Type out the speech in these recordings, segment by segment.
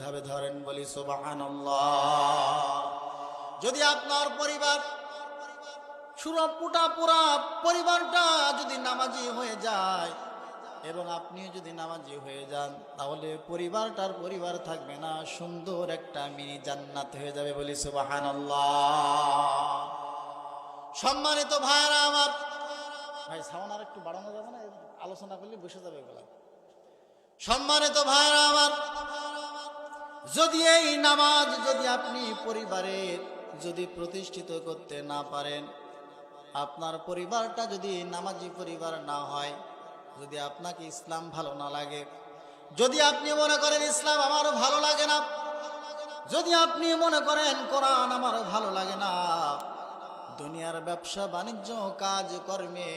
ভাবে ধরেন বলি যদি আপনার পরিবার সুরা পুটা পুরা পরিবারটা যদি নামাজি হয়ে যায় এবং আপনিও যদি নামাজি হয়ে যান, তাহলে পরিবারটার পরিবার থাকবে না, সুন্দর একটা মিনি জান্নাত হয়ে যাবে বলি সুবাহান সম্মানিত ভাইরা আমার, ভাই, সাউন্ড আর একটু বাড়ানো যাবে না? আলোচনা করলে বসে যাবে এগুলা সম্মানিত ভাইরা আমার যদি এই নামাজ যদি আপনি পরিবারের যদি প্রতিষ্ঠিত করতে না পারেন, আপনার পরিবারটা যদি নামাজি পরিবার না হয়, যদি আপনাকে ইসলাম ভালো না লাগে, যদি আপনি মনে করেন ইসলাম আমারও ভালো লাগে না, যদি আপনি মনে করেন কোরআন আমারও ভালো লাগে না, দুনিয়ার ব্যবসা, বাণিজ্য, কাজ, কর্মে,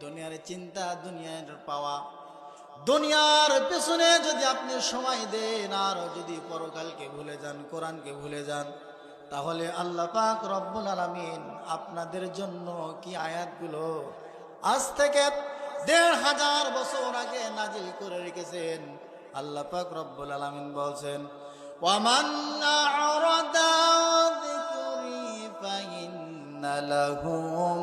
দুনিয়ার চিন্তা, দুনিয়ার পাওয়া দুনিয়ার পেছনে যদি আপনি সময় দেন আর যদি পরকালকে ভুলে যান কোরআনকে ভুলে যান তাহলে আল্লাহ পাক রব্বুল আলামিন আপনাদের জন্য কি আয়াতগুলো আজ থেকে দেড় হাজার বছর আগে নাজিল করে রেখেছেন আল্লাহ পাক রব্বুল আলামিন বলছেন ওয়ামান আ'রাদা যিকরি ফাইন্না লাহু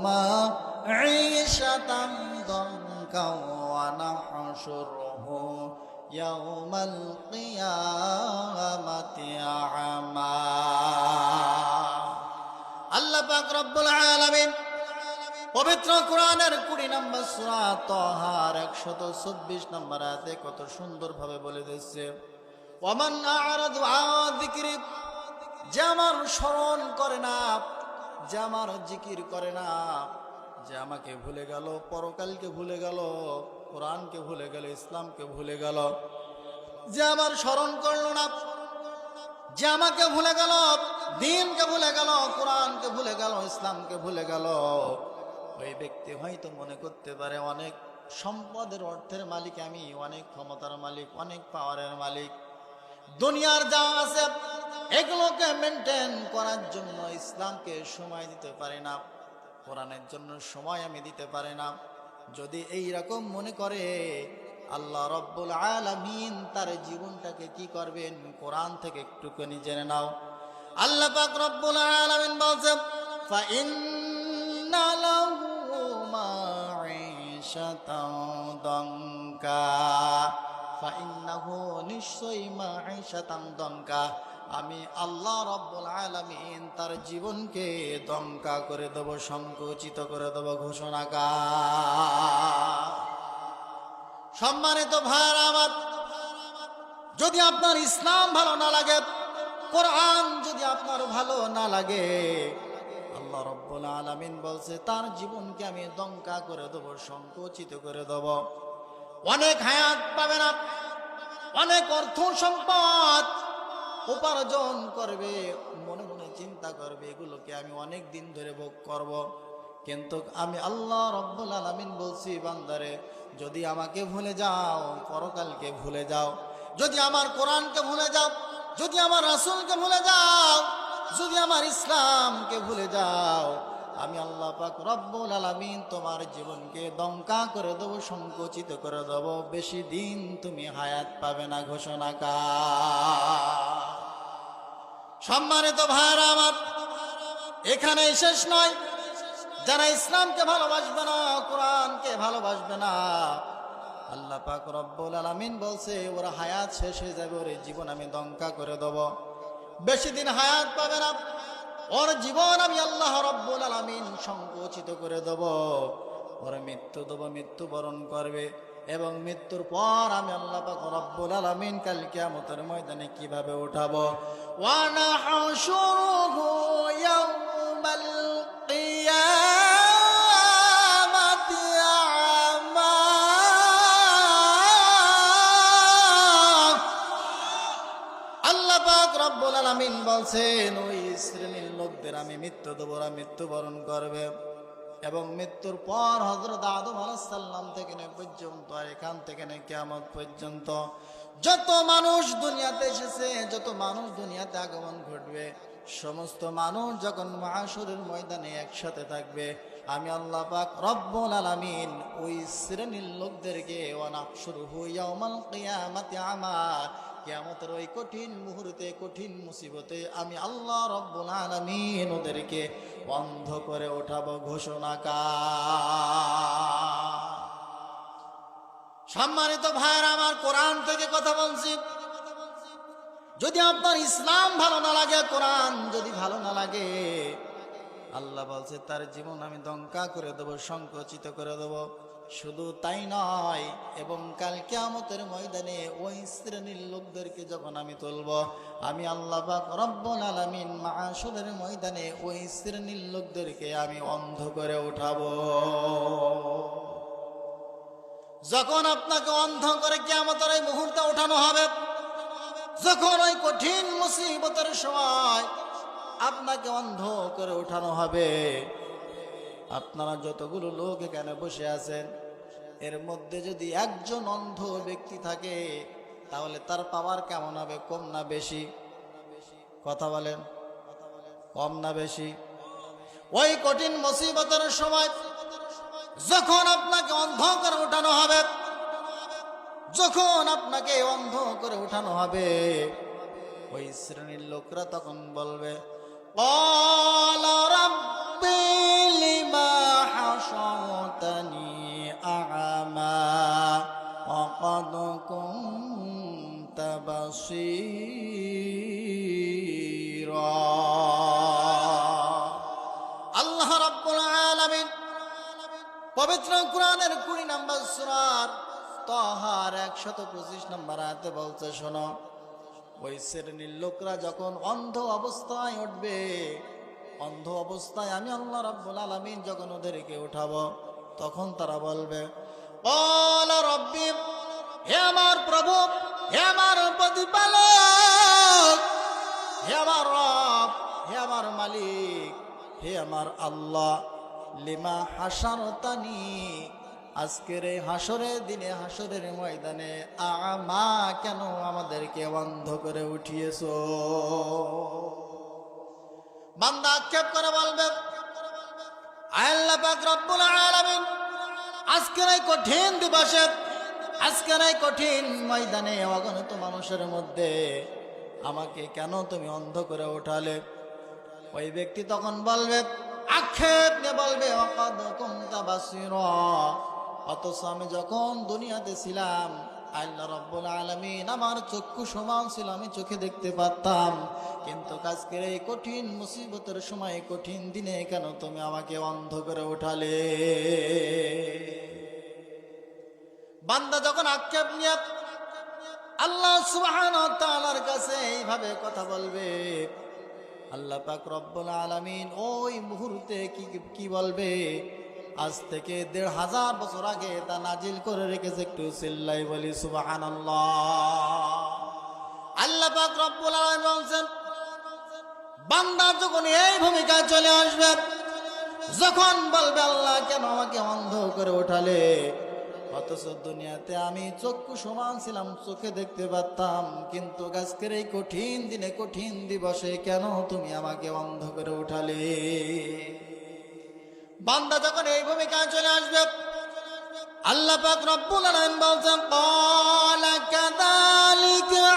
মা'ঈশাতান ضنكا ونحشره يوم القيامة أعمى আল্লাহ পাক রব্বুল আলামিন পবিত্র কোরআনের কুড়ি নম্বর সূরা তহার একশত চব্বিশ নম্বর আয়াতে কত সুন্দরভাবে বলে দিচ্ছে ওমান আ'রাদু আন যিকরি যে আমার স্মরণ করে না যে আমার জিকির করে না যে আমাকে ভুলে গেল, পরকালকে ভুলে গেল, কোরআনকে ভুলে গেল, ইসলামকে ভুলে গেল। যে আমার স্মরণ করল না, যে আমাকে ভুলে গেল, দিনকে ভুলে গেল, কোরআনকে ভুলে গেল, ইসলামকে ভুলে গেল। ওই ব্যক্তি হয়তো মনে করতে পারে অনেক সম্পদের অর্থের মালিক আমি, অনেক ক্ষমতার মালিক, অনেক পাওয়ারের মালিক। দুনিয়ার যা আছে, এগুলোকে মেনটেন করার জন্য ইসলামকে সময় দিতে পারে না। কোরআনের জন্য সময় আমি দিতে পারি না। যদি এই রকম মনে করে, আল্লাহ রব্বুল আলামিন তার জীবনটাকে কি করবেন? কোরআন থেকে একটুখানি জেনে নাও। আল্লাহ পাক রব্বুল আলামিন ফাইন্নাহু নিশ্চয়ই মাঈশাতান দঙ্কা। আমি আল্লাহ রব্বুল আলামিন তার জীবনকে দমকা করে দেব, সংকুচিত করে দেব ঘোষণা সম্মানিত ভাইরা আমার, যদি আপনার ইসলাম ভালো না লাগে, কোরআন যদি আপনার ভালো না লাগে, আল্লাহ রব্বুল আলামিন বলছে, তার জীবনকে আমি দমকা করে দেব, সংকুচিত করে দেব। অনেক হায়াত পাবে না অনেক অর্থ সম্পদ উপার্জন করবে, মনে মনে চিন্তা করবে, এগুলোকে আমি অনেক দিন ধরে ভোগ করব। কিন্তু আমি আল্লাহ রব্বুল আলমিন বলছি, বান্দারে, যদি আমাকে ভুলে যাও, পরকালকে ভুলে যাও, যদি আমার কোরআনকে ভুলে যাও, যদি আমার রাসুলকে ভুলে যাও, যদি আমার ইসলামকে ভুলে যাও, আমি আল্লাহ পাক রব্বুল আলামিন তোমার জীবনকে দমকা করে দেবো, সংকুচিত করে দেবো বেশি দিন তুমি হায়াত পাবে না, ঘোষণা কা সম্মানিত ভাইরা আমার এখানে শেষ নয়। যারা ইসলামকে ভালোবাসবে না, কোরআনকে ভালোবাসবে না, আল্লাহ পাক রব্বুল আলামিন বলছে, ওরা হায়াত শেষ হয়ে যাবে, ওর জীবন আমি দঙ্কা করে দেব। বেশি দিন হায়াত পাবে না, ওর জীবন আমি আল্লাহ রব্বুল আলামিন সংকুচিত করে দেব। ওর মৃত্যু দেব, মৃত্যুবরণ করবে। এবং মৃত্যুর পর আমি আল্লাহ পাক রব্বুল আলামিন কাল কিয়ামতের ময়দানে কীভাবে উঠাবো? ইয়াউমাল আ'মা। আল্লাহ পাক রব্বুল আলামিন বলছেন, ওই শ্রেণির লোকদের আমি মৃত্যু দেবরা মৃত্যুবরণ করবে। এবং মৃত্যুর পর হজরত আদম আলাহাল্লাম থেকে নে পর্যন্ত আর এখান থেকে নে কেমন পর্যন্ত। যত মানুষ দুনিয়াতে এসেছে, যত মানুষ দুনিয়াতে আগমন ঘটবে, সমস্ত মানুষ যখন মহাসুরের ময়দানে একসাথে থাকবে আমি আল্লাহ পাক রব্বুল আলামিন ওই শ্রেণির লোকদেরকে ওয়ানাকশুরুহু ইয়াউমাল কিয়ামাতি আমা কেয়ামতের ওই কঠিন মুহূর্তে, কঠিন মুসিবতে আমি আল্লাহ রব্বুল আলামিন ওদেরকে বন্ধ করে ওঠাবো ঘোষণা কা সম্মানিত ভাইয়ের, আমার কোরআন থেকে কথা বলছি। যদি আপনার ইসলাম ভালো না লাগে, কোরআন যদি ভালো না লাগে আল্লাহ বলছে, তার জীবন আমি দঙ্কা করে দেবো, সংকুচিত করে দেবো। শুধু তাই নয়, এবং কাল কেয়ামতের ময়দানে ওই শ্রেণির লোকদেরকে যখন আমি তুলব, আমি আল্লাহ পাক রব্বুল আলামিন মাসুরের ময়দানে ওই শ্রেণির লোকদেরকে আমি অন্ধ করে উঠাবো। যখন আপনাকে অন্ধ করে কেয়ামতের এই মুহূর্তে উঠানো হবে, যখন ওই কঠিন মুসিবতের সময় আপনাকে অন্ধ করে উঠানো হবে। আপনারা যতগুলো লোক এখানে বসে আছেন, এর মধ্যে যদি একজন অন্ধ ব্যক্তি থাকে, তাহলে তার পাওয়ার কেমন হবে? কম না বেশি? কথা বলেন। কম না বেশি? ওই কঠিন মুসিবতের সময় যখন আপনাকে অন্ধ করে উঠানো হবে, যখন আপনাকে অন্ধ করে উঠানো হবে, ওই শ্রেণির লোকরা তখন বলবে قال رب لما حشرتني أعمى وقد كنت بصيرا আল্লাহ রাব্বুল আলামিন পবিত্র কোরআনের কুড়ি নম্বর সুরার তহার একশত পঁচিশ নম্বর আয়াতে বলছে শোনো ওই শ্রেণির লোকরা যখন অন্ধ অবস্থায় উঠবে, অন্ধ অবস্থায় আমি আল্লাহ রাব্বুল আলামিন যখন ওদেরকে উঠাবো, তখন তারা বলবে হে আমার প্রভু, হে আমার প্রতিপালক, হে আমার রব, হে আমার মালিক, হে আমার আল্লাহ, লিমা হাসারতানি আজকের এই হাসরের দিনে হাসরের ময়দানে আমা কেন আমাদেরকে বন্ধ করে উঠিয়েছ? বান্দা আক্ষেপ করে বলবে আল্লাহ পাক আজকের এই কঠিন দিবসে, আজকের এই কঠিন ময়দানে অগণিত মানুষের মধ্যে আমাকে কেন তুমি অন্ধ করে উঠালে? ওই ব্যক্তি তখন বলবে, আক্ষেপ নিয়ে বলবে, অকদ কুমতা বাসিরা। অথচ আমি যখন দুনিয়াতে ছিলাম, আল্লাহ রব্বুল আলামিন আমার চক্ষু সমান ছিল, আমি চোখে দেখতে পারতাম। কিন্তু আজকের এই কঠিন মুসিবতের সময়, কঠিন দিনে কেন তুমি আমাকে অন্ধ করে উঠালে? বান্দা যখন আক্ষেপ নিয়ে আল্লাহ সুবহানাহু ওয়া তাআলার কাছে এইভাবে কথা বলবে। আল্লাহ পাক রব্বুল আলামিন ওই মুহূর্তে কি কি বলবে? আজ থেকে দেড় হাজার বছর আগে তা নাজিল করে রেখেছে একটু চিল্লাই বলি, সুবহানাল্লাহ। আল্লাহ বলছেন, বান্দা যখন এই ভূমিকায় চলে আসবে, যখন বলবে আল্লাহ কেন আমাকে অন্ধ করে ওঠালে অথচ দুনিয়াতে আমি চক্ষু সমান ছিলাম, চোখে দেখতে পারতাম, কিন্তু আজকের এই কঠিন দিনে কঠিন দিবসে কেন তুমি আমাকে অন্ধ করে উঠালে? বান্দা যখন এই ভূমিকায় চলে আসবে আল্লাহ পাক রব্বুল আলামিন বলছেন ক্বালা কাযালিকা